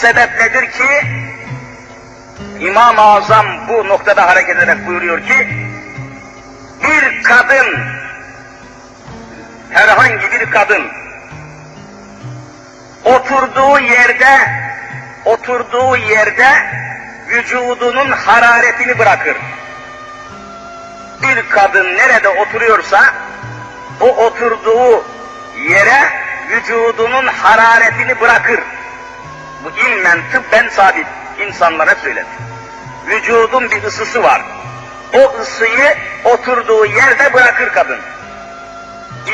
sebepledir ki İmam-ı Azam bu noktada hareket ederek buyuruyor ki bir kadın herhangi bir kadın oturduğu yerde oturduğu yerde vücudunun hararetini bırakır. Bir kadın nerede oturuyorsa o oturduğu yere vücudunun hararetini bırakır. Bu ilmen tıbben sabit insanlara söyledi. Vücudun bir ısısı var. O ısıyı oturduğu yerde bırakır kadın.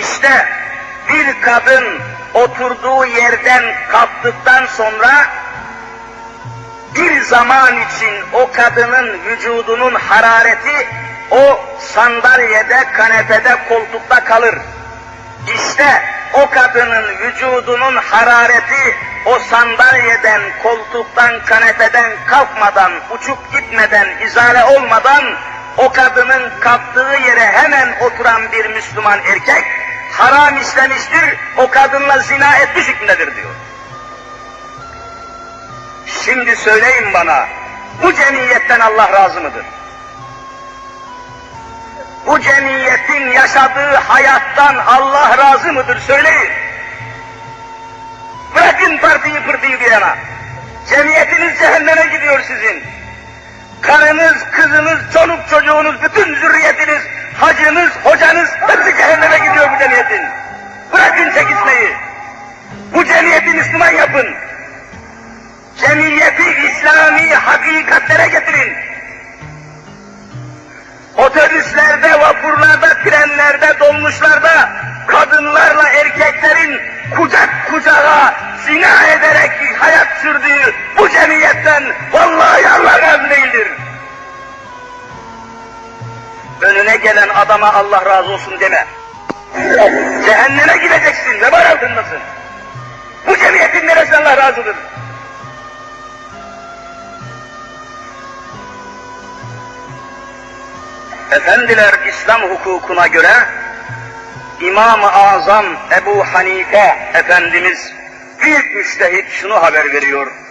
İşte bir kadın oturduğu yerden kalktıktan sonra bir zaman için o kadının vücudunun harareti o sandalyede, kanepede, koltukta kalır. İşte o kadının vücudunun harareti o sandalyeden, koltuktan, kanepeden kalkmadan, uçup gitmeden, izale olmadan o kadının kalktığı yere hemen oturan bir Müslüman erkek haram işlemiştir, o kadınla zina etmiş hükmündedir diyor. Şimdi söyleyin bana, bu cemiyetten Allah razı mıdır? Cemiyetin yaşadığı hayattan Allah razı mıdır? Söyleyin. Bırakın partiyi pırtıyı bir yana. Cemiyetiniz cehenneme gidiyor sizin. Karınız, kızınız, çoluk çocuğunuz, bütün zürriyetiniz, hacınız, hocanız hepsi cehenneme gidiyor bu cemiyetin. Bırakın çekişmeyi. Bu cemiyeti Müslüman yapın. Cemiyeti İslami hakikatlere getirin. Otobüslerde, vapurlarda, trenlerde, dolmuşlarda kadınlarla erkeklerin kucak kucağa zina ederek hayat sürdüğü bu cemiyetten vallahi Allah razı değildir. Önüne gelen adama Allah razı olsun deme. Cehenneme gideceksin, ne var altındasın? Bu cemiyetin neresi Allah razıdır? Efendiler İslam hukukuna göre İmam-ı Azam Ebu Hanife Efendimiz büyük müştehit şunu haber veriyor.